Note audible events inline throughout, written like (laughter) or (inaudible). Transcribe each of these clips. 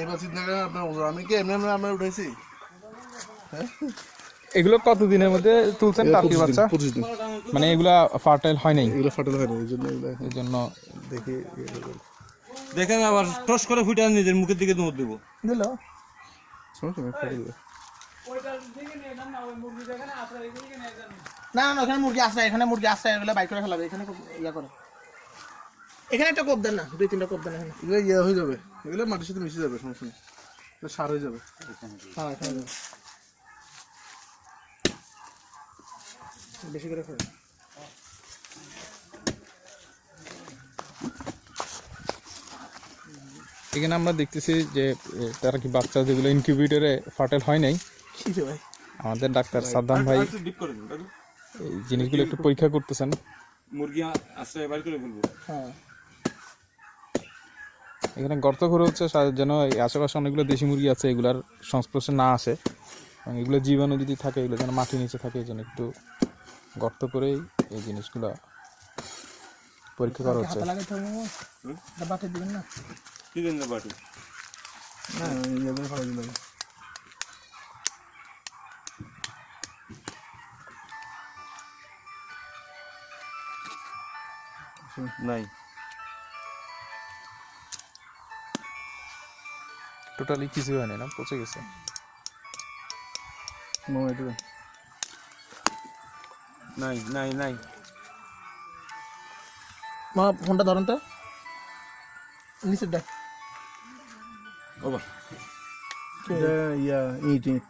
এবার চিন্তা করেন আপনার ওজন? আমি কি এমনি এমনি আমরা উঠেছি এগুলো কত দিনের মধ্যে তুলছেন? টার্কির বাচ্চা? পঁচিশ দিন। মানে এগুলা ফার্টাইল হয় নাই? এগুলো ফাটেল হয় না এই জন্য এগুলো এখন এই জন্য দেখি দেখেন আবার টস করে ফুটে নিজের মুখের দিকে দৌড় দেবো। দিল? নেই না না ওখানে মুরগি আসে এখানে মুরগি আসে এগুলো বাইক করে ফেলাবে এখানে খুব ইয়া করে। এখানে একটা কোপ দেন না দুই তিনটা কোপ দেন এখানে। ইয়ে হয়ে যাবে। এগুলো মাটির সাথে মিশে যাবে সমস্যা নেই। সার হয়ে যাবে। হ্যাঁ এখানে দেন। বেশি করে ফেলে এখানে আমরা দেখতেছি যে তারা কি বাচ্চা যেগুলো ইনকিউবেটরে ফার্টাইল হয় নাই? কি রে ভাই? আমাদের ডাক্তার সাদ্দাম ভাই এই জিনিসগুলো একটু পরীক্ষা করতেছেন। মুরগি আসলে বাইর করে বলব। হ্যাঁ। এখানে গর্ত করে হচ্ছে সা- যেন এই আশেপাশে অনেকগুলো দেশি মুরগি আছে এগুলার সংস্পর্শে না আসে। এবং এগুলো জীবাণু যদি থাকে এগুলো যেন মাটির নিচে থাকে এই জন্য একটু গর্ত করেই এই জিনিসগুলো পরীক্ষা করা হচ্ছে। হাতে টোটালি কিছু হয়নি না পচে গেছে। নাই নাই নাই। মা ফোনটা ধরেন তো। নিচের দেখ। ওবা ইয়া ইট ইট।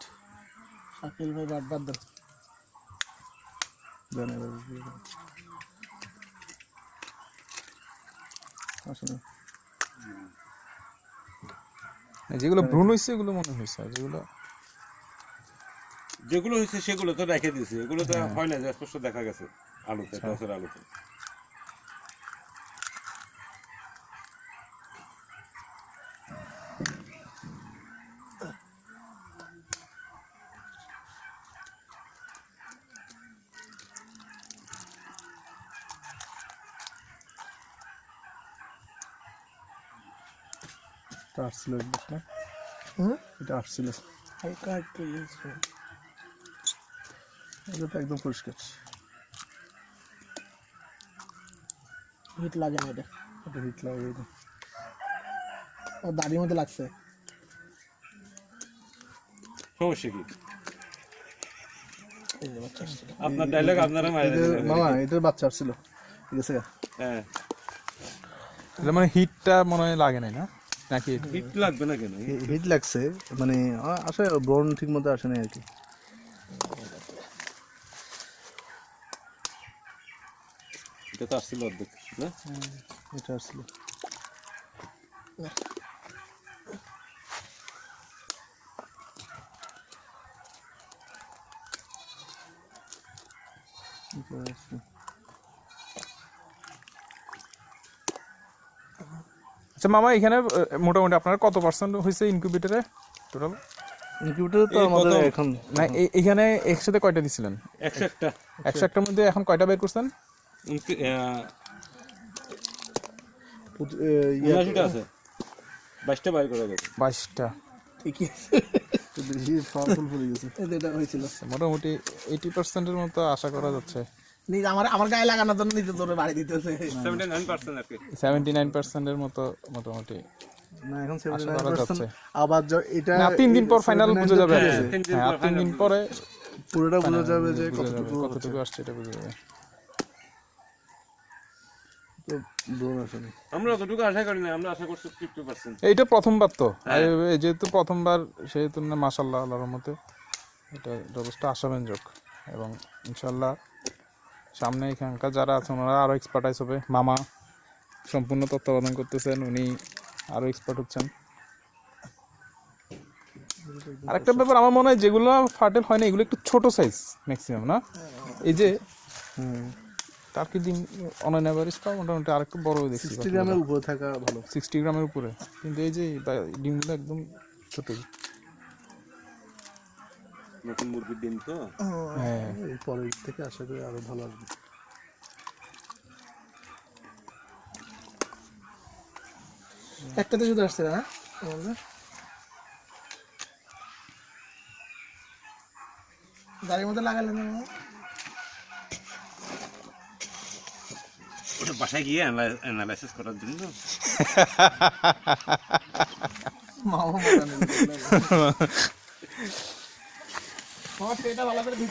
শাকিল ভাই বাদ বাদ দেন জানে আসলে যেগুলো ভ্রূণ হয়েছে এগুলো মনে হয়েছে আর যেগুলো যেগুলো হয়েছে সেগুলো তো রেখে দিয়েছে। এগুলো তো হয়। না যে স্পষ্ট দেখা গেছে আলুতে আলুতে। এটা আসছিল এই জিনিসটা। এটা আসছিল। হালকা একটু এটা তো একদম পরিষ্কার। হিট লাগে না এটা। এটা হিট লাগে। ও দাড়ির মধ্যে লাগছে। সমস্যা কি। আপনার ডায়লগ আপনারা মামা এটার বাচ্চা আসছিল। ঠিক আছে হ্যাঁ। মানে হিটটা মনে হয় লাগে নাই না? নাকি? হিট লাগবে না কেন? হিট লাগছে মানে আসে ব্রন ঠিক মতো আসে না আর কি। এটা তো আসছিল অর্ধেক না? এটা আসছিল। এটা আচ্ছা মামা এখানে মোটামুটি আপনার কত পার্সেন্ট হয়েছে ইনকিউবেটরে টোটাল ইনকিউবেটর তো আমাদের এখন না এখানে একসাথে কয়টা দিছিলেন? একশো একটা একশো একটার মধ্যে এখন কয়টা বের করছেন? ইয়া- উনআশিটা আছে। বাইশটা বাইর করা বাইশটা। ঠিকই হয়েছিল। মোটামুটি এইটি পার্সেন্টের মতো আশা করা যাচ্ছে। নিজে আমার আমার গায়ে লাগানোর জন্য নিজে তোরে বাড়ি দিতেছে। আর কি। মতো মোটামুটি না এখন 79% আবার এটা না তিন দিন পর ফাইনাল বুঝে যাবে। আর তিন দিন হ্যাঁ পর আর তিন দিন final পরে পুরোটা বোঝা যাবে যে কতটুকু কতটুকু আসছে এটা বুঝে যাবে। ব্রন আসেনি আমরা অতটুকু আশা করি না আমরা আশা করছি ফিফটি পার্সেন্ট এইটা প্রথমবার তো। এই যেহেতু প্রথমবার সেহেতু না মাসাল্লাহ আল্লাহর মতে এটা যথেষ্ট আশাব্যঞ্জক। এবং ইনশাল্লাহ সামনে এখানকার যারা আছেন ওনারা আরও এক্সপার্টাইজ হবে। মামা সম্পূর্ণ তত্ত্বাবধান করতেছেন উনি আরও এক্সপার্ট হচ্ছেন। আরেকটা ব্যাপার আমার মনে হয় যেগুলো ফার্টেল হয় না এগুলো একটু ছোট সাইজ ম্যাক্সিমাম না? এই যে হুম টার্কি ডিম অনলাইন অ্যাভারেজটা মোটামুটি আরেকটু বড় দেখছি। সিক্সটি গ্রামের উপরে থাকা ভালো। সিক্সটি গ্রামের উপরে। কিন্তু এই যে ডিমগুলো একদম ছোট নতুন মুরগির ডিম তো? হ্যাঁ। পরের থেকে আশা করি আরও ভালো আসবে। একটাতে শুধু আসছে না হ্যাঁ? গাড়ির মধ্যে লাগালে না? ওটা বাসায় গিয়ে অ্যানালাইসিস করার জন্য। (laughs) মামা (laughs) Nossa, ainda vai lá pra mim.